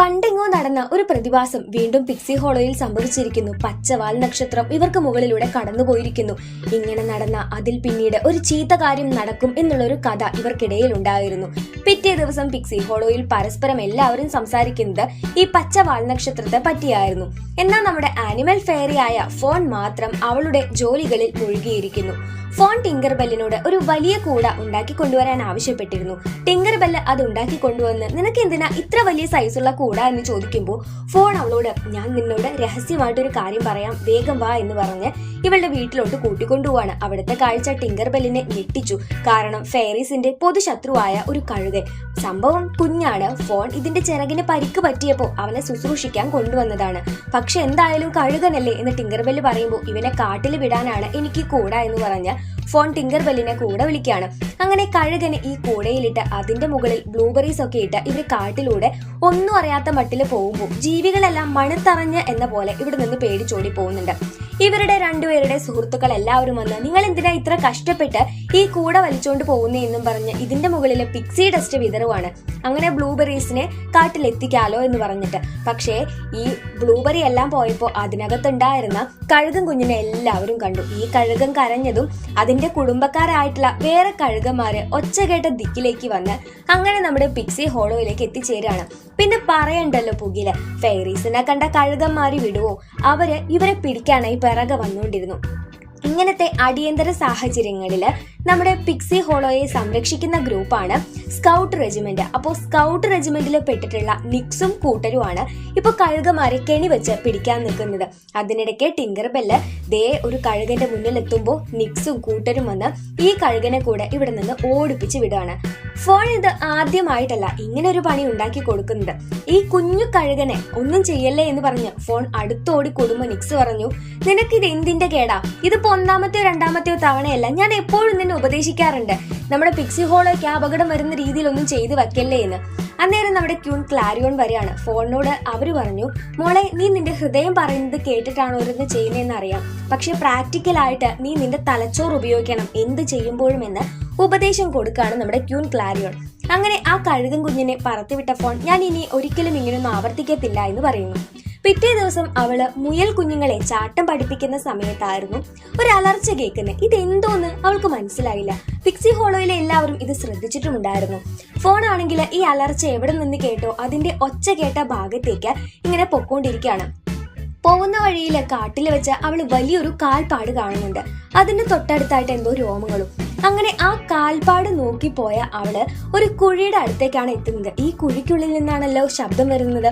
പണ്ടെങ്ങോ നടന്ന ഒരു പ്രതിഭാസം വീണ്ടും പിക്സി ഹോളോയിൽ സംഭവിച്ചിരിക്കുന്നു. പച്ചവാൽ നക്ഷത്രം ഇവർക്ക് മുകളിലൂടെ കടന്നുപോയിരിക്കുന്നു. ഇങ്ങനെ നടന്ന അതിൽ പിന്നീട് ഒരു ചീത്ത കാര്യം നടക്കും എന്നുള്ള ഒരു കഥ ഇവർക്കിടയിൽ ഉണ്ടായിരുന്നു. പിറ്റേ ദിവസം പിക്സി ഹോളോയിൽ പരസ്പരം എല്ലാവരും സംസാരിക്കുന്നത് ഈ പച്ചവാൽ നക്ഷത്രത്തെ പറ്റിയായിരുന്നു. എന്നാൽ നമ്മുടെ ആനിമൽ ഫെയറിയായ ഫോൺ മാത്രം അവളുടെ ജോലികളിൽ മുഴുകിയിരിക്കുന്നു. ഫോൺ ടിങ്കർ ബെല്ലിനോട് ഒരു വലിയ കൂട ഉണ്ടാക്കി കൊണ്ടുവരാൻ ആവശ്യപ്പെട്ടിരുന്നു. ടിങ്കർ ബെല്ല് അത് ഉണ്ടാക്കി കൊണ്ടുവന്ന് നിനക്ക് എന്തിനാ ഇത്ര വലിയ സൈസുള്ള കൂട എന്ന് ചോദിക്കുമ്പോൾ ഫോൺ അവളോട് ഞാൻ നിന്നോട് രഹസ്യമായിട്ടൊരു കാര്യം പറയാം വേഗം വാ എന്ന് പറഞ്ഞ് ഇവളുടെ വീട്ടിലോട്ട് കൂട്ടിക്കൊണ്ടുപോവാണ്. അവിടുത്തെ കാഴ്ച ടിങ്കർ ബെല്ലിനെ ഞെട്ടിച്ചു. കാരണം ഫെയറീസിന്റെ പൊതുശത്രുവായ ഒരു കഴുകൻ. സംഭവം കുഞ്ഞാണ്. ഫോൺ ഇതിന്റെ ചിറകിന് പരിക്ക് പറ്റിയപ്പോൾ അവനെ ശുശ്രൂഷിക്കാൻ കൊണ്ടുവന്നതാണ്. പക്ഷെ എന്തായാലും കഴുകനല്ലേ എന്ന് ടിങ്കർ ബെല്ല് പറയുമ്പോൾ ഇവനെ കാട്ടിൽ വിടാനാണ് എനിക്ക് കൂട എന്ന് പറഞ്ഞ് ഫോൺ ടിങ്കർ ബെല്ലിനെ കൂടെ വിളിക്കുകയാണ്. അങ്ങനെ കഴുകന് ഈ കൂടയിലിട്ട് അതിന്റെ മുകളിൽ ബ്ലൂബെറീസ് ഒക്കെ ഇട്ട് ഇവർ കാട്ടിലൂടെ ഒന്നും അറിയാത്ത മട്ടിൽ പോകുമ്പോൾ ജീവികളെല്ലാം മണത്തറഞ്ഞ് എന്ന പോലെ ഇവിടെ നിന്ന് പേടിച്ചോടി പോകുന്നുണ്ട്. ഇവരുടെ രണ്ടുപേരുടെ സുഹൃത്തുക്കൾ എല്ലാവരും വന്ന് നിങ്ങൾ എന്തിനാ ഇത്ര കഷ്ടപ്പെട്ട് ഈ കൂട വലിച്ചോണ്ട് പോകുന്നേ? എന്നും പറഞ്ഞ് ഇതിന്റെ മുകളിൽ പിക്സി ഡസ്റ്റ് വിതറുവാണ്. അങ്ങനെ ബ്ലൂബെറീസിനെ കാട്ടിലെത്തിക്കാലോ എന്ന് പറഞ്ഞിട്ട്. പക്ഷേ ഈ ബ്ലൂബെറി എല്ലാം പോയപ്പോൾ അതിനകത്തുണ്ടായിരുന്ന കഴുകൻ കുഞ്ഞിനെ എല്ലാവരും കണ്ടു. ഈ കഴുകൻ കരഞ്ഞതും അതിന്റെ കുടുംബക്കാരായിട്ടുള്ള വേറെ കഴുകന്മാര് ഒച്ച കേട്ട ദിക്കിലേക്ക് വന്ന് അങ്ങനെ നമ്മുടെ പിക്സി ഹോളോയിലേക്ക് എത്തിച്ചേരാണ്. പിന്നെ പറയണ്ടല്ലോ പുകിൽ. ഫെയറീസിനെ കണ്ട കഴുകന്മാരി വിടുവോ? അവർ ഇവരെ പിടിക്കാനായി പിറകെ വന്നുകൊണ്ടിരുന്നു ഇങ്ങനത്തെ അടിയന്തര സാഹചര്യങ്ങളിൽ നമ്മുടെ പിക്സി ഹോളോയെ സംരക്ഷിക്കുന്ന ഗ്രൂപ്പാണ് സ്കൗട്ട് റെജിമെന്റ്. അപ്പോൾ സ്കൗട്ട് റെജിമെന്റിൽ പെട്ടിട്ടുള്ള നിക്സും കൂട്ടരുമാണ് ഇപ്പൊ കഴുകമാരെ കെണി വെച്ച് പിടിക്കാൻ നിൽക്കുന്നത്. അതിനിടയ്ക്ക് ടിങ്കർ ബെല്ല് ദേ ഒരു കഴുകന്റെ മുന്നിൽ എത്തുമ്പോൾ നിക്സും കൂട്ടരും വന്ന് ഈ കഴുകനെ കൂടെ ഇവിടെ നിന്ന് ഓടിപ്പിച്ച് വിടുകയാണ് ഫോൺ ഇത് ആദ്യമായിട്ടല്ല ഇങ്ങനെ ഒരു പണി ഉണ്ടാക്കി കൊടുക്കുന്നത്. ഈ കുഞ്ഞു കഴുകനെ ഒന്നും ചെയ്യല്ലേ എന്ന് പറഞ്ഞ് ഫോൺ അടുത്തോടി കൊടുമ്പോ നിക്സ് പറഞ്ഞു നിനക്കിത് എന്തിന്റെ കേടാ? ഇതിപ്പോ ഒന്നാമത്തെയോ രണ്ടാമത്തെയോ തവണയല്ല ഞാൻ എപ്പോഴും നിന്നെ ഉപദേശിക്കാറുണ്ട്. നമ്മുടെ പിക്സി ഹോളൊക്കെ അപകടം വരുന്ന രീതിയിലൊന്നും ചെയ്തു വെക്കല്ലേ എന്ന്. അന്നേരം നമ്മുടെ ക്യൂൺ ക്ലാരിയോൺ വരെയാണ്. ഫോണിനോട് അവർ പറഞ്ഞു മോളെ നീ നിന്റെ ഹൃദയം പറയുന്നത് കേട്ടിട്ടാണ് ഓരോന്ന് ചെയ്യുന്നതെന്ന് അറിയാം. പക്ഷെ പ്രാക്ടിക്കലായിട്ട് നീ നിന്റെ തലച്ചോറ് ഉപയോഗിക്കണം. എന്ത് ചെയ്യുമ്പോഴും എന്ന് ഉപദേശം കൊടുക്കുകയാണ് നമ്മുടെ ക്യൂൺ ക്ലാരിയോൺ. അങ്ങനെ ആ കഴുകൻ കുഞ്ഞിനെ പറത്തിവിട്ട ഫോൺ ഞാൻ ഇനി ഒരിക്കലും ഇങ്ങനെയൊന്നും ആവർത്തിക്കത്തില്ല എന്ന് പറയുന്നു. പിറ്റേ ദിവസം അവൾ മുയൽ കുഞ്ഞുങ്ങളെ ചാട്ടം പഠിപ്പിക്കുന്ന സമയത്തായിരുന്നു ഒരു അലർച്ച കേൾക്കുന്നത് ഇതെന്തോന്ന് അവൾക്ക് മനസ്സിലായില്ല. പിക്സി ഹോളോയിലെ എല്ലാവരും ഇത് ശ്രദ്ധിച്ചിട്ടുമുണ്ടായിരുന്നു. ഫോൺ ആണെങ്കിൽ ഈ അലർച്ച എവിടെ നിന്ന് കേട്ടോ അതിന്റെ ഒച്ച കേട്ട ഭാഗത്തേക്ക് ഇങ്ങനെ പൊക്കോണ്ടിരിക്കുകയാണ് പോകുന്ന വഴിയിൽ കാട്ടിൽ വെച്ച് അവൾ വലിയൊരു കാൽപ്പാട് കാണുന്നുണ്ട്. അതിന്റെ തൊട്ടടുത്തായിട്ട് എന്തോ രോമങ്ങളും അങ്ങനെ ആ കാൽപ്പാട് നോക്കി പോയ അവൾ ഒരു കുഴിയുടെ അടുത്തേക്കാണ് എത്തുന്നത്. ഈ കുഴിക്കുള്ളിൽ നിന്നാണല്ലോ ശബ്ദം വരുന്നത്.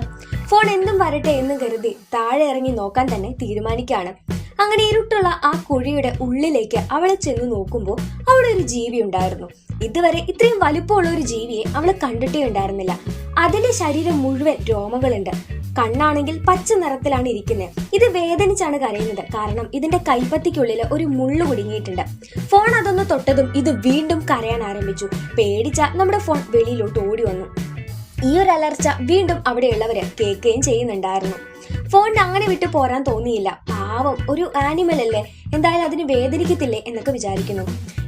ഫോൺ എന്തും വരട്ടെ എന്ന് കരുതി താഴെ ഇറങ്ങി നോക്കാൻ തന്നെ തീരുമാനിക്കുകയാണ്. അങ്ങനെ ഇരുട്ടുള്ള ആ കുഴിയുടെ ഉള്ളിലേക്ക് അവളെ ചെന്ന് നോക്കുമ്പോൾ അവിടെ ഒരു ജീവി ഉണ്ടായിരുന്നു. ഇതുവരെ ഇത്രയും വലുപ്പമുള്ള ഒരു ജീവിയെ അവൾ കണ്ടിട്ടേ ഉണ്ടായിരുന്നില്ല. അതിന്റെ ശരീരം മുഴുവൻ രോമകളുണ്ട് കണ്ണാണെങ്കിൽ പച്ച നിറത്തിലാണ് ഇരിക്കുന്നത് ഇത് വേദനിച്ചാണ് കരയുന്നത്. കാരണം ഇതിന്റെ കൈപ്പത്തിക്കുള്ളിൽ ഒരു മുള്ളു കുടുങ്ങിയിട്ടുണ്ട്. ഫോൺ അതൊന്ന് തൊട്ടതും ഇത് വീണ്ടും കരയാൻ ആരംഭിച്ചു. പേടിച്ച നമ്മുടെ ഫോൺ വെളിയിലോട്ട് ഓടി വന്നു. ഈ ഒരു അലർച്ച വീണ്ടും അവിടെയുള്ളവര് കേൾക്കുകയും ചെയ്യുന്നുണ്ടായിരുന്നു. ഫോണിന് അങ്ങനെ വിട്ടു പോരാൻ തോന്നിയില്ല. പാവം ഒരു ആനിമൽ അല്ലേ? എന്തായാലും അതിന് വേദനിക്കത്തില്ലേ എന്നൊക്കെ വിചാരിക്കുന്നു.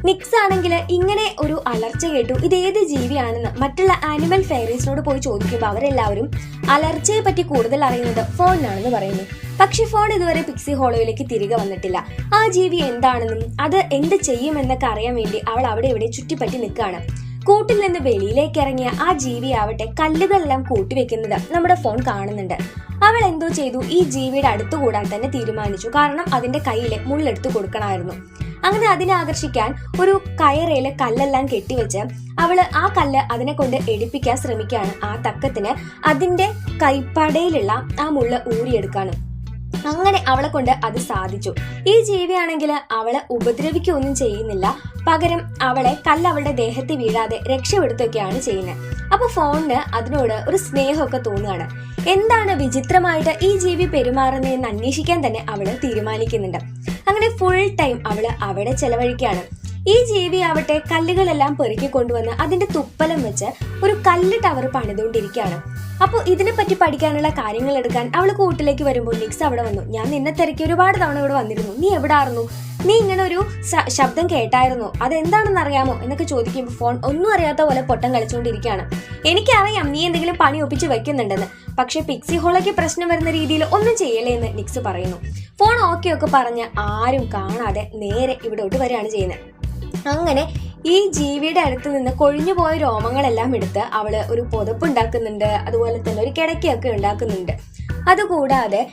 നിക്സ് ആണെങ്കിൽ ഇങ്ങനെ ഒരു അലർച്ച കേട്ടു. ഇത് ഏത് ജീവിയാണെന്ന് മറ്റുള്ള ആനിമൽ ഫെയറീസിനോട് പോയി ചോദിക്കുമ്പോൾ അവരെല്ലാവരും അലർച്ചയെ പറ്റി കൂടുതൽ അറിയുന്നത് ഫോണിനാണെന്ന് പറയുന്നു. പക്ഷെ ഫോൺ ഇതുവരെ പിക്സി ഹോളോയിലേക്ക് തിരികെ വന്നിട്ടില്ല. ആ ജീവി എന്താണെന്നും അത് എന്ത് ചെയ്യുമെന്നൊക്കെ അറിയാൻ വേണ്ടി അവൾ അവിടെ ഇവിടെ ചുറ്റിപ്പറ്റി നിൽക്കുകയാണ്. കൂട്ടിൽ നിന്ന് വെളിയിലേക്ക് ഇറങ്ങിയ ആ ജീവിയാവട്ടെ കല്ലുകളെല്ലാം കൂട്ടിവെക്കുന്നത് നമ്മുടെ ഫോൺ കാണുന്നുണ്ട്. അവൾ എന്തോ ചെയ്തു? ഈ ജീവിയുടെ അടുത്തു കൂടാൻ തന്നെ തീരുമാനിച്ചു. കാരണം അതിന്റെ കയ്യിലെ മുള്ളെടുത്ത് കൊടുക്കണമായിരുന്നു. അങ്ങനെ അതിനെ ആകർഷിക്കാൻ ഒരു കയറയിലെ കല്ലെല്ലാം കെട്ടിവെച്ച് അവൾ ആ കല്ല് അതിനെ കൊണ്ട് എടുപ്പിക്കാൻ ശ്രമിക്കുകയാണ്. ആ തക്കത്തിന് അതിന്റെ കൈപ്പടയിലുള്ള ആ മുള്ള ഊരിയെടുക്കാണ്. അങ്ങനെ അവളെ കൊണ്ട് അത് സാധിച്ചു. ഈ ജീവിയാണെങ്കിൽ അവളെ ഉപദ്രവിക്കുകയൊന്നും ചെയ്യുന്നില്ല. പകരം അവളെ കല്ല് അവളുടെ ദേഹത്ത് വീഴാതെ രക്ഷപ്പെടുത്തുകയാണ് ചെയ്യുന്നത്. അപ്പൊ ഫോണിന് അതിനോട് ഒരു സ്നേഹമൊക്കെ തോന്നുകയാണ്. എന്താണ് വിചിത്രമായിട്ട് ഈ ജീവി പെരുമാറുന്നതെന്ന് അന്വേഷിക്കാൻ തന്നെ അവൾ തീരുമാനിക്കുന്നുണ്ട്. അങ്ങനെ ഫുൾ ടൈം അവൾ അവിടെ ചെലവഴിക്കുകയാണ്. ഈ ജീവി ആവട്ടെ കല്ലുകളെല്ലാം പെറുക്കി കൊണ്ടുവന്ന് അതിന്റെ തുപ്പലം വെച്ച് ഒരു കല്ല് ടവർ പണിതുകൊണ്ടിരിക്കുകയാണ്. അപ്പോൾ ഇതിനെപ്പറ്റി പഠിക്കാനുള്ള കാര്യങ്ങൾ എടുക്കാൻ അവൾ കൂട്ടിലേക്ക് വരുമ്പോൾ നിക്സ് അവിടെ വന്നു. ഞാൻ നിന്നെ തിരക്കി ഒരുപാട് തവണ ഇവിടെ വന്നിരുന്നു. നീ എവിടെ ആയിരുന്നു? നീ ഇങ്ങനെ ഒരു ശബ്ദം കേട്ടായിരുന്നു? അതെന്താണെന്ന് അറിയാമോ? എന്നൊക്കെ ചോദിക്കുമ്പോൾ ഫോൺ ഒന്നും അറിയാത്ത പോലെ പൊട്ടം കളിച്ചുകൊണ്ടിരിക്കുകയാണ്. എനിക്കറിയാം നീ എന്തെങ്കിലും പണി ഒപ്പിച്ച് വെക്കുന്നുണ്ടെന്ന്. പക്ഷെ പിക്സി ഹോളയ്ക്ക് പ്രശ്നം വരുന്ന രീതിയിൽ ഒന്നും ചെയ്യലേ എന്ന് നിക്സ് പറയുന്നു. ഫോൺ ഓക്കെ ഒക്കെ പറഞ്ഞ് ആരും കാണാതെ നേരെ ഇവിടോട്ട് വരികയാണ് ചെയ്യുന്നത്. അങ്ങനെ ഈ ജീവിയുടെ അടുത്ത് നിന്ന് കൊഴിഞ്ഞു പോയ രോമങ്ങളെല്ലാം എടുത്ത് അവൾ ഒരു പുതപ്പ് ഉണ്ടാക്കുന്നുണ്ട്. അതുപോലെ തന്നെ ഒരു കിടക്കയൊക്കെ ഉണ്ടാക്കുന്നുണ്ട്. അതുകൂടാതെ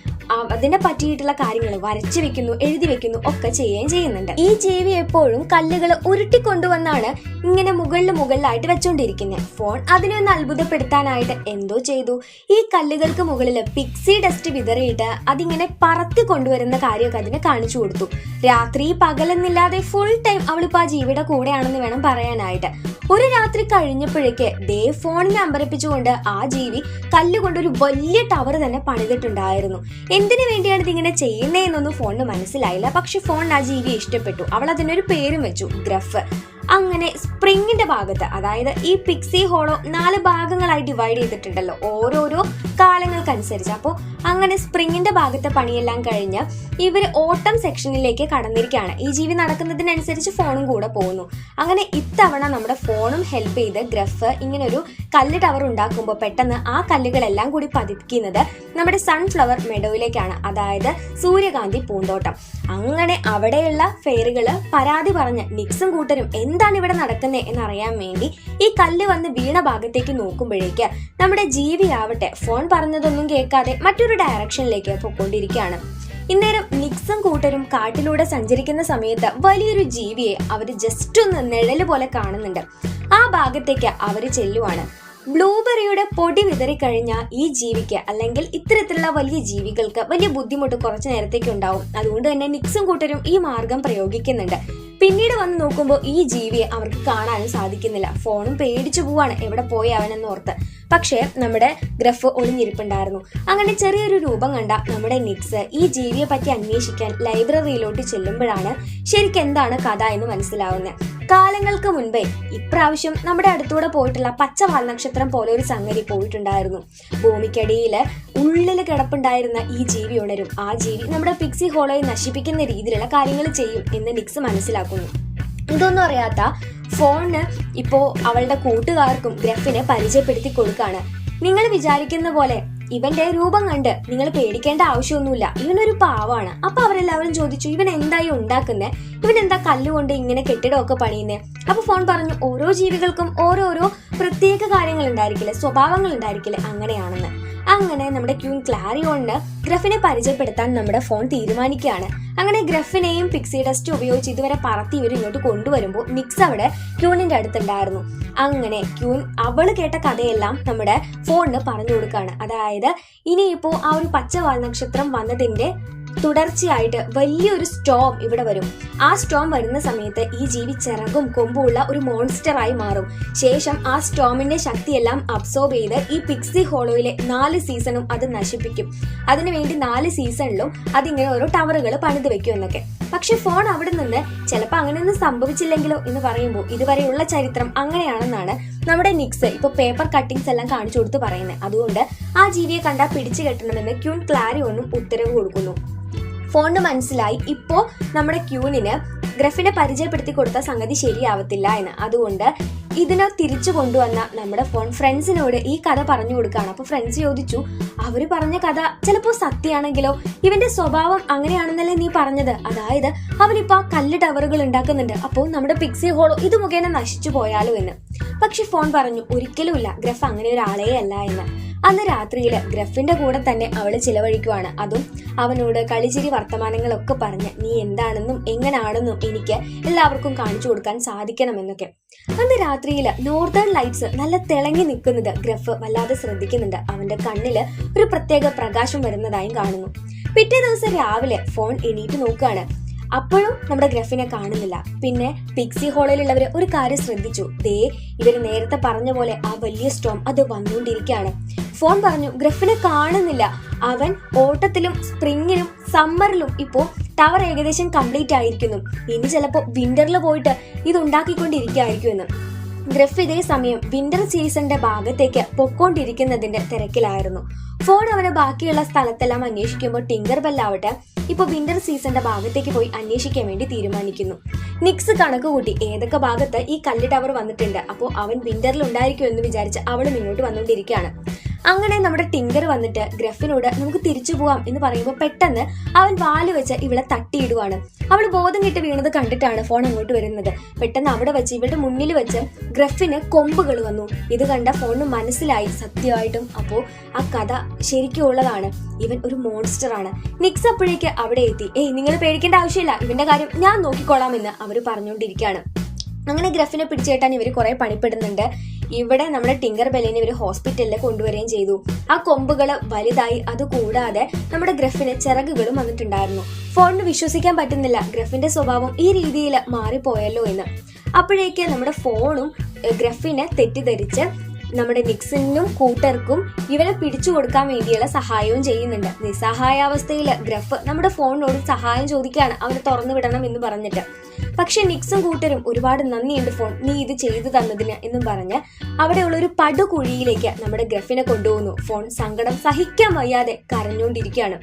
അതിനെ പറ്റിയിട്ടുള്ള കാര്യങ്ങൾ വരച്ചു വെക്കുന്നു എഴുതി വെക്കുന്നു ഒക്കെ ചെയ്യുകയും ചെയ്യുന്നുണ്ട്. ഈ ജീവി എപ്പോഴും കല്ലുകൾ ഉരുട്ടിക്കൊണ്ടുവന്നാണ് ഇങ്ങനെ മുകളിൽ മുകളിലായിട്ട് വെച്ചോണ്ടിരിക്കുന്നത് ഫോൺ അതിനെ ഒന്ന് അത്ഭുതപ്പെടുത്താനായിട്ട് എന്തോ ചെയ്തു. ഈ കല്ലുകൾക്ക് മുകളിൽ പിക്സി ഡസ്റ്റ് വിതറിയിട്ട് അതിങ്ങനെ പറത്തി കൊണ്ടുവരുന്ന കാര്യമൊക്കെ അതിനെ കാണിച്ചു കൊടുത്തു. രാത്രി പകലെന്നില്ലാതെ ഫുൾ ടൈം അവളിപ്പോ ആ ജീവിയുടെ കൂടെയാണെന്ന് വേണം പറയാനായിട്ട്. ഒരു രാത്രി കഴിഞ്ഞപ്പോഴേക്ക് ദേ ഫോണിനെ അമ്പരപ്പിച്ചുകൊണ്ട് ആ ജീവി കല്ലുകൊണ്ട് ഒരു വലിയ ടവർ തന്നെ പണിതിട്ടുണ്ടായിരുന്നു. എന്തിനു വേണ്ടിയാണ് ഇതിങ്ങനെ ചെയ്യുന്നതെന്നൊന്നും ഫോണിന് മനസ്സിലായില്ല. പക്ഷെ ഫോൺ ആ ജീവിയെ ഇഷ്ടപ്പെട്ടു. അവൾ അതിനൊരു പേരും വെച്ചു. ഗ്രഫ്. അങ്ങനെ സ്പ്രിങ്ങിന്റെ ഭാഗത്ത് അതായത് ഈ പിക്സി ഹോളോ നാല് ഭാഗങ്ങളായി ഡിവൈഡ് ചെയ്തിട്ടുണ്ടല്ലോ ഓരോരോ കാലങ്ങൾക്കനുസരിച്ച്. അപ്പോൾ അങ്ങനെ സ്പ്രിങ്ങിന്റെ ഭാഗത്തെ പണിയെല്ലാം കഴിഞ്ഞ് ഇവർ ഓട്ടം സെക്ഷനിലേക്ക് കടന്നിരിക്കുകയാണ്. ഈ ജീവി നടക്കുന്നതിനനുസരിച്ച് ഫോണും കൂടെ പോകുന്നു. അങ്ങനെ ഇത്തവണ നമ്മുടെ ഫോണും ഹെൽപ്പ് ചെയ്ത് ഗ്രഫ് ഇങ്ങനെ ഒരു കല്ല് ടവർ ഉണ്ടാക്കുമ്പോൾ പെട്ടെന്ന് ആ കല്ലുകളെല്ലാം കൂടി പതിക്കുന്നത് നമ്മുടെ സൺഫ്ലവർ മെഡോയിലേക്കാണ് അതായത് സൂര്യകാന്തി പൂന്തോട്ടം. അങ്ങനെ അവിടെയുള്ള ഫെയറുകൾ പരാതി പറഞ്ഞ് നിക്സും കൂട്ടരും എന്താണ് ഇവിടെ നടക്കുന്നത് എന്നറിയാൻ വേണ്ടി ഈ കല്ല് വന്ന് വീണ ഭാഗത്തേക്ക് നോക്കുമ്പോഴേക്ക് നമ്മുടെ ജീവി ആവട്ടെ ഫോൺ പറഞ്ഞതൊന്നും കേൾക്കാതെ മറ്റൊരു ഡയറക്ഷനിലേക്ക് പൊക്കോണ്ടിരിക്കുകയാണ് ഇന്നേരം നിക്സും കൂട്ടരും കാട്ടിലൂടെ സഞ്ചരിക്കുന്ന സമയത്ത് വലിയൊരു ജീവിയെ അവർ ജസ്റ്റ് ഒന്ന് നിഴൽ പോലെ കാണുന്നുണ്ട്. ആ ഭാഗത്തേക്ക് അവർ ചെല്ലുവാണ്. ബ്ലൂബെറിയുടെ പൊടി വിതറിക്കഴിഞ്ഞ ഈ ജീവിക്ക് അല്ലെങ്കിൽ ഇത്തരത്തിലുള്ള വലിയ ജീവികൾക്ക് വലിയ ബുദ്ധിമുട്ട് കുറച്ചു നേരത്തേക്ക് ഉണ്ടാവും. അതുകൊണ്ട് തന്നെ നിക്സും കൂട്ടരും ഈ മാർഗം പ്രയോഗിക്കുന്നുണ്ട്. പിന്നീട് വന്ന് നോക്കുമ്പോൾ ഈ ജീവിയെ അവർക്ക് കാണാനും സാധിക്കുന്നില്ല. ഫോണും പേടിച്ചു പോവാണ് എവിടെ പോയി അവനെന്ന് ഓർത്ത്. പക്ഷേ നമ്മുടെ ഗ്രഫ് ഒളിഞ്ഞിരിപ്പുണ്ടായിരുന്നു. അങ്ങനെ ചെറിയൊരു രൂപം കണ്ട നമ്മുടെ നിക്സ് ഈ ജീവിയെ പറ്റി അന്വേഷിക്കാൻ ലൈബ്രറിയിലോട്ട് ചെല്ലുമ്പോഴാണ് ശരിക്കെന്താണ് കഥ എന്ന് മനസ്സിലാവുന്നത്. കാലങ്ങൾക്ക് മുൻപേ ഇപ്രാവശ്യം നമ്മുടെ അടുത്തൂടെ പോയിട്ടുള്ള പച്ച വാൽനക്ഷത്രം പോലെ ഒരു സംഗതി പോയിട്ടുണ്ടായിരുന്നു. ഭൂമിക്കടിയിൽ ഉള്ളിൽ കിടപ്പുണ്ടായിരുന്ന ഈ ജീവി ഉണരും. ആ ജീവി നമ്മുടെ പിക്സി ഹോളോയെ നശിപ്പിക്കുന്ന രീതിയിലുള്ള കാര്യങ്ങൾ ചെയ്യും എന്ന് നിക്സ് മനസ്സിലാക്കുന്നു ഇതൊന്നും അറിയാത്ത ഫോണിന് ഇപ്പോ അവളുടെ കൂട്ടുകാർക്കും ഗ്രഫിനെ പരിചയപ്പെടുത്തി കൊടുക്കാണ്. നിങ്ങൾ വിചാരിക്കുന്ന പോലെ ഇവന്റെ രൂപം കണ്ട് നിങ്ങൾ പേടിക്കേണ്ട ആവശ്യമൊന്നുമില്ല. ഇവനൊരു പാവാണ്. അപ്പൊ അവരെല്ലാവരും ചോദിച്ചു ഇവൻ എന്തായി ഉണ്ടാക്കുന്നേ? ഇവൻ എന്താ കല്ലുകൊണ്ട് ഇങ്ങനെ കെട്ടിടമൊക്കെ പണിയുന്നേ? അപ്പൊ ഫോൺ പറഞ്ഞു ഓരോ ജീവികൾക്കും ഓരോരോ പ്രത്യേക കാര്യങ്ങൾ ഉണ്ടായിരിക്കില്ലേ? സ്വഭാവങ്ങൾ ഉണ്ടായിരിക്കില്ലേ അങ്ങനെയാണെന്ന്? അങ്ങനെ നമ്മുടെ ക്യൂൻ ക്ലാരിയോണിന് ഗ്രഫിനെ പരിചയപ്പെടുത്താൻ നമ്മുടെ ഫോൺ തീരുമാനിക്കുകയാണ്. അങ്ങനെ ഗ്രഫിനെയും പിക്സി ഡസ്റ്റ് ഉപയോഗിച്ച് ഇതുവരെ പറത്തി ഇവർ ഇങ്ങോട്ട് കൊണ്ടുവരുമ്പോൾ മിക്സ് അവിടെ ക്യൂണിന്റെ അടുത്തുണ്ടായിരുന്നു. അങ്ങനെ ക്യൂൻ അവൾ കേട്ട കഥയെല്ലാം നമ്മുടെ ഫോണിന് പറഞ്ഞു കൊടുക്കുകയാണ്. അതായത് ഇനിയിപ്പോ ആ ഒരു പച്ച വാൽനക്ഷത്രം വന്നതിന്റെ തുടർച്ചയായിട്ട് വലിയൊരു സ്റ്റോം ഇവിടെ വരും. ആ സ്റ്റോം വരുന്ന സമയത്ത് ഈ ജീവി ചിറകും കൊമ്പുമുള്ള ഒരു മോൺസ്റ്ററായി മാറും. ശേഷം ആ സ്റ്റോമിന്റെ ശക്തിയെല്ലാം അബ്സോർബ് ചെയ്ത് ഈ പിക്സി ഹോളോയിലെ നാല് സീസണും അത് നശിപ്പിക്കും. അതിനുവേണ്ടി നാല് സീസണിലും അതിങ്ങനെ ഓരോ ടവറുകൾ പണിത് വെക്കും എന്നൊക്കെ. പക്ഷെ ഫോൺ അവിടെ നിന്ന് ചിലപ്പോൾ അങ്ങനെയൊന്നും സംഭവിച്ചില്ലെങ്കിലോ എന്ന് പറയുമ്പോൾ ഇതുവരെയുള്ള ചരിത്രം അങ്ങനെയാണെന്നാണ് നമ്മുടെ നിക്സ് ഇപ്പൊ പേപ്പർ കട്ടിങ്സ് എല്ലാം കാണിച്ചു കൊടുത്ത് പറയുന്നത്. അതുകൊണ്ട് ആ ജീവിയെ കണ്ടാൽ പിടിച്ചു കെട്ടണമെന്ന് ക്യൂൺ ക്ലാരി ഒന്നും ഉത്തരവ് കൊടുക്കുന്നു. ഫോണിന് മനസ്സിലായി. ഇപ്പോ നമ്മുടെ ക്യൂനിന് ഗ്രഫിനെ പരിചയപ്പെടുത്തി കൊടുത്ത സംഗതി ശരിയാവത്തില്ല എന്ന്. അതുകൊണ്ട് ഇതിനെ തിരിച്ചു കൊണ്ടുവന്ന നമ്മുടെ ഫോൺ ഫ്രണ്ട്സിനോട് ഈ കഥ പറഞ്ഞു കൊടുക്കുകയാണ്. അപ്പൊ ഫ്രണ്ട്സ് ചോദിച്ചു അവർ പറഞ്ഞ കഥ ചിലപ്പോൾ സത്യമാണെങ്കിലോ? ഇവന്റെ സ്വഭാവം അങ്ങനെയാണെന്നല്ലേ നീ പറഞ്ഞത്? അതായത് അവനിപ്പോ ആ കല്ല് ടവറുകൾ ഉണ്ടാക്കുന്നുണ്ട്. അപ്പോൾ നമ്മുടെ പിക്സി ഹോളോ ഇത് മുഖേന നശിച്ചു പോയാലോ എന്ന്. പക്ഷെ ഫോൺ പറഞ്ഞു ഒരിക്കലുമില്ല ഗ്രഫ് അങ്ങനെ ഒരാളേ അല്ല എന്ന്. അന്ന് രാത്രിയിൽ ഗ്രഫിന്റെ കൂടെ തന്നെ അവൾ ചിലവഴിക്കുവാണ്. അതും അവനോട് കളിച്ചിരി വർത്തമാനങ്ങളൊക്കെ പറഞ്ഞ് നീ എന്താണെന്നും എങ്ങനാണെന്നും എനിക്ക് എല്ലാവർക്കും കാണിച്ചു കൊടുക്കാൻ സാധിക്കണമെന്നൊക്കെ. അന്ന് രാത്രിയിൽ നോർത്തേൺ ലൈറ്റ്സ് നല്ല തിളങ്ങി നിൽക്കുന്നത് ഗ്രഫ് വല്ലാതെ ശ്രദ്ധിക്കുന്നുണ്ട്. അവന്റെ കണ്ണിൽ ഒരു പ്രത്യേക പ്രകാശം വരുന്നതായും കാണുന്നു. പിറ്റേ ദിവസം രാവിലെ ഫോൺ എണീറ്റ് നോക്കുകയാണ്. അപ്പോഴും നമ്മുടെ ഗ്രഫിനെ കാണുന്നില്ല. പിന്നെ പിക്സി ഹോളിലുള്ളവർ ഒരു കാര്യം ശ്രദ്ധിച്ചു. ദേ ഇവർ നേരത്തെ പറഞ്ഞ പോലെ ആ വലിയ സ്റ്റോം അത് വന്നുകൊണ്ടിരിക്കുകയാണ്. ഫോൺ പറഞ്ഞു ഗ്രഫിനെ കാണുന്നില്ല. അവൻ ഓട്ടത്തിലും സ്പ്രിങ്ങിലും സമ്മറിലും ഇപ്പോൾ ടവർ ഏകദേശം കംപ്ലീറ്റ് ആയിരിക്കുന്നു. ഇനി ചിലപ്പോൾ വിന്ററിൽ പോയിട്ട് ഇത് ഉണ്ടാക്കിക്കൊണ്ടിരിക്കുകയായിരിക്കും എന്ന് ഗ്രഫ് ഇതേ സമയം വിന്റർ സീസണിന്റെ ഭാഗത്തേക്ക് പൊക്കോണ്ടിരിക്കുന്നതിന്റെ തിരക്കിലായിരുന്നു. ഫോൺ അവനെ ബാക്കിയുള്ള സ്ഥലത്തെല്ലാം അന്വേഷിക്കുമ്പോൾ ടിങ്കർ ബെല്ലാവട്ടെ ഇപ്പൊ വിന്റർ സീസണിന്റെ ഭാഗത്തേക്ക് പോയി അന്വേഷിക്കാൻ വേണ്ടി തീരുമാനിക്കുന്നു. നിക്സ് കണക്ക് കൂട്ടി ഏതൊക്കെ ഭാഗത്ത് ഈ കല്ല് ടവർ വന്നിട്ടുണ്ട് അപ്പോൾ അവൻ വിന്ററിൽ ഉണ്ടായിരിക്കും എന്ന് വിചാരിച്ച് അവളും ഇങ്ങോട്ട് വന്നുകൊണ്ടിരിക്കുകയാണ്. അങ്ങനെ നമ്മുടെ ടിങ്കർ വന്നിട്ട് ഗ്രഫിനോട് നമുക്ക് തിരിച്ചു പോവാം എന്ന് പറയുമ്പോൾ പെട്ടെന്ന് അവൻ വാൽ വെച്ച് ഇവളെ തട്ടിയിടുവാണ്. അവൾ ബോധം കിട്ടി വീണത് കണ്ടിട്ടാണ് ഫോൺ അങ്ങോട്ട് വരുന്നത്. പെട്ടെന്ന് അവിടെ വെച്ച് ഇവളുടെ മുന്നിൽ വെച്ച് ഗ്രഫിന് കൊമ്പുകൾ വന്നു. ഇത് കണ്ട ഫോണിന് മനസ്സിലായി സത്യമായിട്ടും. അപ്പോൾ ആ കഥ ശരിക്കും ഉള്ളതാണ് ഇവൻ ഒരു മോൺസ്റ്റർ ആണ് നിക്സ് അപ്പോഴേക്ക് അവിടെ എത്തി. ഏയ് നിങ്ങൾ പേടിക്കേണ്ട ആവശ്യമില്ല. ഇവന്റെ കാര്യം ഞാൻ നോക്കിക്കോളാമെന്ന് അവർ പറഞ്ഞുകൊണ്ടിരിക്കുകയാണ്. അങ്ങനെ ഗ്രഫിനെ പിടിച്ചേട്ടാൻ ഇവർ കുറെ പണിപ്പെടുന്നുണ്ട്. ഇവിടെ നമ്മുടെ ടിങ്കർ ബെല്ലിനെ ഇവർ ഹോസ്പിറ്റലിൽ കൊണ്ടുവരികയും ചെയ്തു. ആ കൊമ്പുകൾ വലുതായി അതുകൂടാതെ നമ്മുടെ ഗ്രഫിന് ചിറകുകളും വന്നിട്ടുണ്ടായിരുന്നു. ഫോണിന് വിശ്വസിക്കാൻ പറ്റുന്നില്ല. ഗ്രഫിന്റെ സ്വഭാവം ഈ രീതിയിൽ മാറിപ്പോയല്ലോ എന്ന്. അപ്പോഴേക്ക് നമ്മുടെ ഫോണും ഗ്രഫിനെ തെറ്റിദ്ധരിച്ച് നമ്മുടെ നിക്സണിനും കൂട്ടർക്കും ഇവരെ പിടിച്ചു കൊടുക്കാൻ വേണ്ടിയുള്ള സഹായവും ചെയ്യുന്നുണ്ട്. നിസ്സഹായാവസ്ഥയിൽ ഗ്രഫ് നമ്മുടെ ഫോണിനോട് സഹായം ചോദിക്കുകയാണ്. അവനെ തുറന്നു വിടണം എന്ന് പറഞ്ഞിട്ട്. പക്ഷെ നിക്സും കൂട്ടരും ഒരുപാട് നന്ദിയുണ്ട് ഫോൺ. നീ ഇത് ചെയ്തു തന്നതിന് എന്നും പറഞ്ഞ് അവിടെയുള്ള ഒരു പടുകുഴിയിലേക്ക് നമ്മുടെ ഗ്രഫിനെ കൊണ്ടുപോകുന്നു. ഫോൺ സങ്കടം സഹിക്കാൻ വയ്യാതെ കരഞ്ഞുകൊണ്ടിരിക്കുകയാണ്.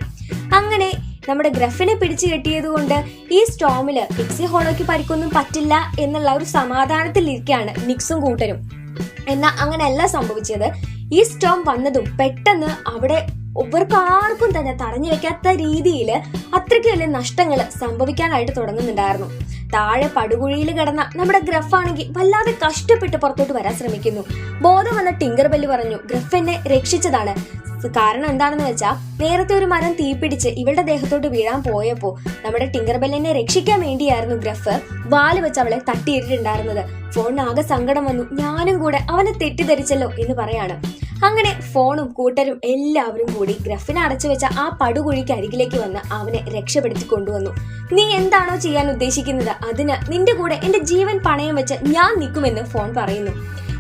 അങ്ങനെ നമ്മുടെ ഗ്രഫിനെ പിടിച്ചു കെട്ടിയത് കൊണ്ട് ഈ സ്റ്റോമിൽ പിക്സി ഹോളോയ്ക്ക് പരിക്കൊന്നും പറ്റില്ല എന്നുള്ള ഒരു സമാധാനത്തിലിരിക്കുകയാണ് നിക്സും കൂട്ടരും. എന്നാൽ അങ്ങനെയല്ല സംഭവിച്ചത്. ഈ സ്റ്റോം വന്നതും പെട്ടെന്ന് അവിടെ ഇവർക്ക് ആർക്കും തന്നെ തടഞ്ഞു വെക്കാത്ത രീതിയിൽ അത്രയ്ക്ക് വലിയ നഷ്ടങ്ങൾ സംഭവിക്കാനായിട്ട് തുടങ്ങുന്നുണ്ടായിരുന്നു. താഴെ പടുകുഴിയിൽ കിടന്ന നമ്മുടെ ഗ്രഫ് ആണെങ്കിൽ വല്ലാതെ കഷ്ടപ്പെട്ട് പുറത്തോട്ട് വരാൻ ശ്രമിക്കുന്നു. ബോധം വന്ന ടിങ്കർ ബെല്ല് പറഞ്ഞു ഗ്രഫ് എന്നെ രക്ഷിച്ചതാണ്. കാരണം എന്താണെന്ന് വെച്ചാൽ നേരത്തെ ഒരു മരം തീപിടിച്ച് ഇവളുടെ ദേഹത്തോട്ട് വീഴാൻ പോയപ്പോ നമ്മുടെ ടിങ്കർ ബെല്ലിനെ രക്ഷിക്കാൻ വേണ്ടിയായിരുന്നു ഗ്രഫ് വാൽ വെച്ച് അവളെ തട്ടിയിട്ടിട്ടുണ്ടായിരുന്നത്. ഫോണിന് ആകെ സങ്കടം വന്നു. ഞാനും കൂടെ അവനെ തെറ്റിദ്ധരിച്ചല്ലോ എന്ന് പറയാണ്. അങ്ങനെ ഫോണും കൂട്ടരും എല്ലാവരും കൂടി ഗ്രഫിനെ അടച്ചു വെച്ച ആ പടുകുഴിക്ക് അരികിലേക്ക് വന്ന് അവനെ രക്ഷപ്പെടുത്തി കൊണ്ടുവന്നു. നീ എന്താണോ ചെയ്യാൻ ഉദ്ദേശിക്കുന്നത്? അതിന് നിന്റെ കൂടെ എന്റെ ജീവൻ പണയം വെച്ച് ഞാൻ നിൽക്കുമെന്ന് ഫോൺ പറയുന്നു.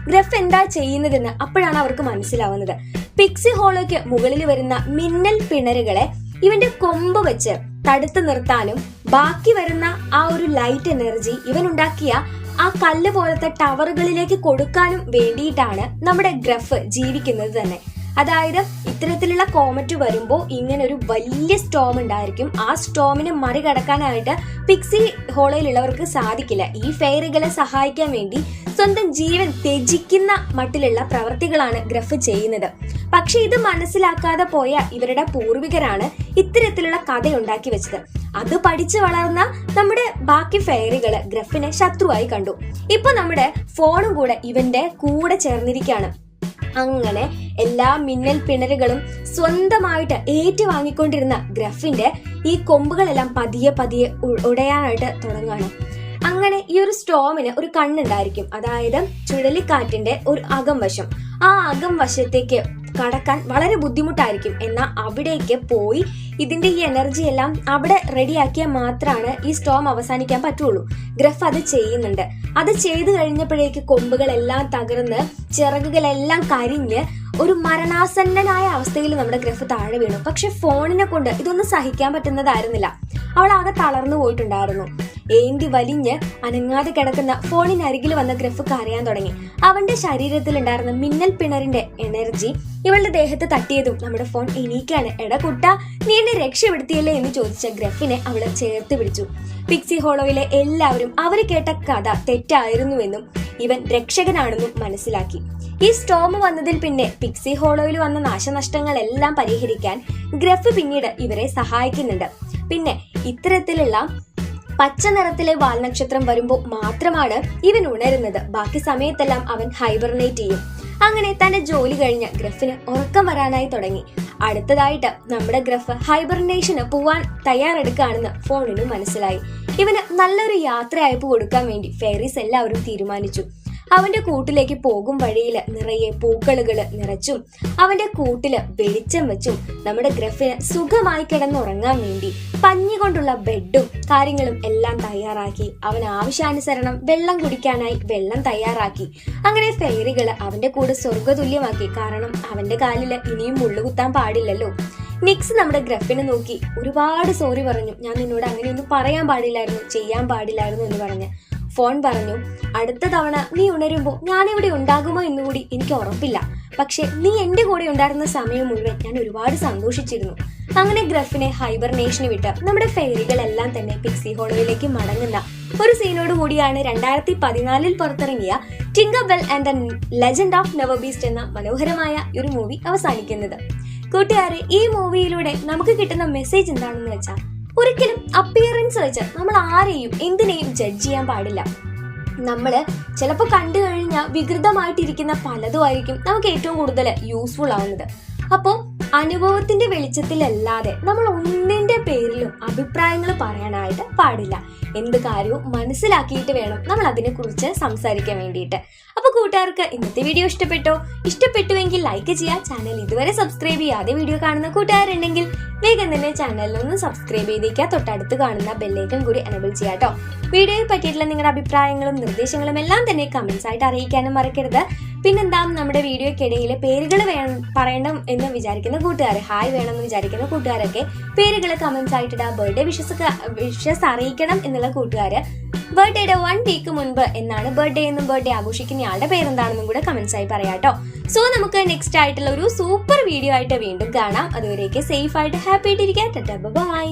ഗ്രഫ് എന്താ ചെയ്യുന്നതെന്ന് അപ്പോഴാണ് അവർക്ക് മനസ്സിലാവുന്നത്. പിക്സി ഹോളോയ്ക്ക് മുകളിൽ വരുന്ന മിന്നൽ പിണരുകളെ ഇവന്റെ കൊമ്പ് വെച്ച് തടുത്തു നിർത്താനും ബാക്കി വരുന്ന ആ ഒരു ലൈറ്റ് എനർജി ഇവൻ ഉണ്ടാക്കിയ ആ കല്ല് പോലത്തെ ടവറുകളിലേക്ക് കൊടുക്കാനും വേണ്ടിയിട്ടാണ് നമ്മുടെ ഗ്രഫ് ജീവിക്കുന്നത് തന്നെ. അതായത് ഇത്തരത്തിലുള്ള കോമറ്റ് വരുമ്പോൾ ഇങ്ങനെ ഒരു വലിയ സ്റ്റോം ഉണ്ടായിരിക്കും. ആ സ്റ്റോമിനെ മറികടക്കാനായിട്ട് പിക്സി ഹോളയിലുള്ളവർക്ക് സാധിക്കില്ല. ഈ ഫെയറികളെ സഹായിക്കാൻ വേണ്ടി സ്വന്തം ജീവൻ ത്യജിക്കുന്ന മട്ടിലുള്ള പ്രവൃത്തികളാണ് ഗ്രഫ് ചെയ്യുന്നത്. പക്ഷെ ഇത് മനസ്സിലാക്കാതെ പോയ ഇവരുടെ പൂർവികരാണ് ഇത്തരത്തിലുള്ള കഥ ഉണ്ടാക്കി വെച്ചത്. അത് പഠിച്ചു വളർന്ന നമ്മുടെ ബാക്കി ഫെയറികൾ ഗ്രഫിനെ ശത്രുവായി കണ്ടു. ഇപ്പൊ നമ്മുടെ ഫോണും കൂടെ ഇവന്റെ കൂടെ ചേർന്നിരിക്കുകയാണ്. അങ്ങനെ എല്ലാ മിന്നൽ പിണരുകളും സ്വന്തമായിട്ട് ഏറ്റുവാങ്ങിക്കൊണ്ടിരുന്ന ഗ്രഫിന്റെ ഈ കൊമ്പുകളെല്ലാം പതിയെ പതിയെ ഉടയാനായിട്ട് തുടങ്ങുകയാണ് അങ്ങനെ ഈ ഒരു സ്റ്റോമിന് ഒരു കണ്ണുണ്ടായിരിക്കും. അതായത് ചുഴലിക്കാറ്റിന്റെ ഒരു അകം വശം ആ അകം വശത്തേക്ക് കടക്കാൻ വളരെ ബുദ്ധിമുട്ടായിരിക്കും. എന്നാൽ അവിടേക്ക് പോയി ഇതിന്റെ ഈ എനർജി എല്ലാം അവിടെ റെഡിയാക്കിയാൽ മാത്രമാണ് ഈ സ്റ്റോം അവസാനിക്കാൻ പറ്റുള്ളൂ. ഗ്രഫ് അത് ചെയ്യുന്നുണ്ട്. അത് ചെയ്തു കഴിഞ്ഞപ്പോഴേക്ക് കൊമ്പുകളെല്ലാം തകർന്ന് ചിറകുകളെല്ലാം കരിഞ്ഞ് ഒരു മരണാസന്നനായ അവസ്ഥയിൽ നമ്മുടെ ഗ്രഫ് താഴെ വീണു. പക്ഷെ ഫോണിനെ കൊണ്ട് ഇതൊന്നും സഹിക്കാൻ പറ്റുന്നതായിരുന്നില്ല. അവൾ ആകെ തളർന്നു പോയിട്ടുണ്ടായിരുന്നു. ഏന്തി വലിഞ്ഞ് അനങ്ങാതെ കിടക്കുന്ന ഫോണിനരികിൽ വന്ന ഗ്രഫ് കരയാൻ തുടങ്ങി. അവന്റെ ശരീരത്തിലുണ്ടായിരുന്ന മിന്നൽ പിണറിന്റെ എനർജി ഇവളുടെ ദേഹത്ത് തട്ടിയതും നമ്മുടെ ഫോൺ എണീക്കാണ്. എടാ കുട്ട നീ എന്നെ രക്ഷപ്പെടുത്തിയല്ലേ? എന്ന് ചോദിച്ച ഗ്രഫിനെ അവൾ ചേർത്ത് പിടിച്ചു. പിക്സി ഹോളോയിലെ എല്ലാവരും അവർ കേട്ട കഥ തെറ്റായിരുന്നുവെന്നും ഇവൻ രക്ഷകനാണെന്നും മനസ്സിലാക്കി. ഈ സ്റ്റോം വന്നതിൽ പിന്നെ പിക്സി ഹോളോയിൽ വന്ന നാശനഷ്ടങ്ങളെല്ലാം പരിഹരിക്കാൻ ഗ്രഫ് പിന്നീട് ഇവരെ സഹായിക്കുന്നുണ്ട്. പിന്നെ ഇത്തരത്തിലുള്ള പച്ച നിറത്തിലെ വാൽനക്ഷത്രം വരുമ്പോൾ മാത്രമാണ് ഇവൻ ഉണരുന്നത്. ബാക്കി സമയത്തെല്ലാം അവൻ ഹൈബർനേറ്റ് ചെയ്യും. അങ്ങനെ തന്റെ ജോലി കഴിഞ്ഞ ഗ്രഫിന് ഉറക്കം വരാനായി തുടങ്ങി. അടുത്തതായിട്ട് നമ്മുടെ ഗ്രഫ് ഹൈബർനേഷന് പോവാൻ തയ്യാറെടുക്കുകയാണെന്ന് ഫോണിന് മനസ്സിലായി. ഇവന് നല്ലൊരു യാത്രയയപ്പ് കൊടുക്കാൻ വേണ്ടി ഫെയറീസ് എല്ലാവരും തീരുമാനിച്ചു. അവന്റെ കൂട്ടിലേക്ക് പോകും വഴിയിൽ നിറയെ പൂക്കളുകൾ നിറച്ചും അവന്റെ കൂട്ടിൽ വെളിച്ചം വെച്ചും നമ്മുടെ ഗ്രഫിന് സുഖമായി കിടന്നുറങ്ങാൻ വേണ്ടി പഞ്ഞി കൊണ്ടുള്ള ബെഡും കാര്യങ്ങളും എല്ലാം തയ്യാറാക്കി. അവൻ ആവശ്യാനുസരണം വെള്ളം കുടിക്കാനായി വെള്ളം തയ്യാറാക്കി. അങ്ങനെ ഫെയറികൾ അവന്റെ കൂടെ സ്വർഗതുല്യമാക്കി കാരണം അവന്റെ കാലിൽ ഇനിയും മുള്ളുകുത്താൻ പാടില്ലല്ലോ. നിക്സ് നമ്മുടെ ഗ്രഫിനെ നോക്കി ഒരുപാട് സോറി പറഞ്ഞു. ഞാൻ നിന്നോട് അങ്ങനെയൊന്നും പറയാൻ പാടില്ലായിരുന്നു ചെയ്യാൻ പാടില്ലായിരുന്നു എന്ന് പറഞ്ഞ്. ഫോൺ പറഞ്ഞു അടുത്ത തവണ നീ ഉണരുമ്പോൾ ഞാനിവിടെ ഉണ്ടാകുമോ എന്നുകൂടി എനിക്ക് ഉറപ്പില്ല. പക്ഷെ നീ എന്റെ കൂടെ ഉണ്ടായിരുന്ന സമയം മുഴുവൻ ഞാൻ ഒരുപാട് സന്തോഷിച്ചിരുന്നു. അങ്ങനെ ഗ്രഫിനെ ഹൈബർനേഷന് വിട്ട് നമ്മുടെ ഫെയറികളെല്ലാം തന്നെ പിക്സി ഹോളിലേക്ക് മടങ്ങുന്ന ഒരു സീനോട് കൂടിയാണ് രണ്ടായിരത്തി പതിനാലിൽ പുറത്തിറങ്ങിയ Tinker Bell and the Legend of NeverBeast എന്ന മനോഹരമായ ഒരു മൂവി അവസാനിക്കുന്നത്. കൂട്ടുകാരെ ഈ മൂവിയിലൂടെ നമുക്ക് കിട്ടുന്ന മെസ്സേജ് എന്താണെന്ന് വെച്ചാൽ ഒരിക്കലും അപ്പിയറൻസ് വെച്ച് നമ്മൾ ആരെയും എന്തിനേയും ജഡ്ജ് ചെയ്യാൻ പാടില്ല. നമ്മൾ ചിലപ്പോൾ കണ്ടു കഴിഞ്ഞാൽ വികൃതമായിട്ടിരിക്കുന്ന പലതുമായിരിക്കും നമുക്ക് ഏറ്റവും കൂടുതൽ യൂസ്ഫുൾ ആവുന്നത്. അപ്പോൾ അനുഭവത്തിന്റെ വെളിച്ചത്തിലല്ലാതെ നമ്മൾ ഒന്നിന്റെ പേരിലും അഭിപ്രായങ്ങൾ പറയാനായിട്ട് പാടില്ല. എന്ത് കാര്യവും മനസ്സിലാക്കിയിട്ട് വേണം നമ്മൾ അതിനെക്കുറിച്ച് സംസാരിക്കാൻ വേണ്ടിയിട്ട്. അപ്പോൾ കൂട്ടുകാർക്ക് ഇന്നത്തെ വീഡിയോ ഇഷ്ടപ്പെട്ടോ? ഇഷ്ടപ്പെട്ടുവെങ്കിൽ ലൈക്ക് ചെയ്യുക. ചാനൽ ഇതുവരെ സബ്സ്ക്രൈബ് ചെയ്യാതെ വീഡിയോ കാണുന്ന കൂട്ടുകാരുണ്ടെങ്കിൽ വേഗം തന്നെ ചാനലിലൊന്ന് സബ്സ്ക്രൈബ് ചെയ്തേക്കുക. തൊട്ടടുത്ത് കാണുന്ന ബെല്ലൈക്കൺ കൂടി എനബിൾ ചെയ്യാം കേട്ടോ വീഡിയോയെ പറ്റിയിട്ടുള്ള നിങ്ങളുടെ അഭിപ്രായങ്ങളും നിർദ്ദേശങ്ങളും എല്ലാം തന്നെ കമന്റ്സ് ആയിട്ട് അറിയിക്കാനും മറക്കരുത്. പിന്നെന്താ നമ്മുടെ വീഡിയോക്കിടയിൽ പേരുകൾ വേണം പറയണം എന്ന് വിചാരിക്കുന്ന കൂട്ടുകാർ ഹായ് വേണം എന്ന് വിചാരിക്കുന്ന കൂട്ടുകാരൊക്കെ പേരുകൾ കമൻസ് ആയിട്ടിടാ ബർത്ത്ഡേ വിഷസ് വിഷസ് അറിയിക്കണം എന്നുള്ള കൂട്ടുകാര് ബർത്ത്ഡേയുടെ വൺ വീക്ക് മുൻപ് എന്നാണ് ബർത്ത്ഡേ എന്നും ബർത്ത്ഡേ ആഘോഷിക്കുന്ന ആളുടെ പേരെന്താണെന്നും കൂടെ കമൻസ് ആയി പറയാം കേട്ടോ സോ നമുക്ക് നെക്സ്റ്റ് ആയിട്ടുള്ള ഒരു സൂപ്പർ വീഡിയോ ആയിട്ട് വീണ്ടും കാണാം. അതുവരേക്ക് സേഫ് ആയിട്ട് ഹാപ്പി ആയിട്ടിരിക്കാം. ബൈ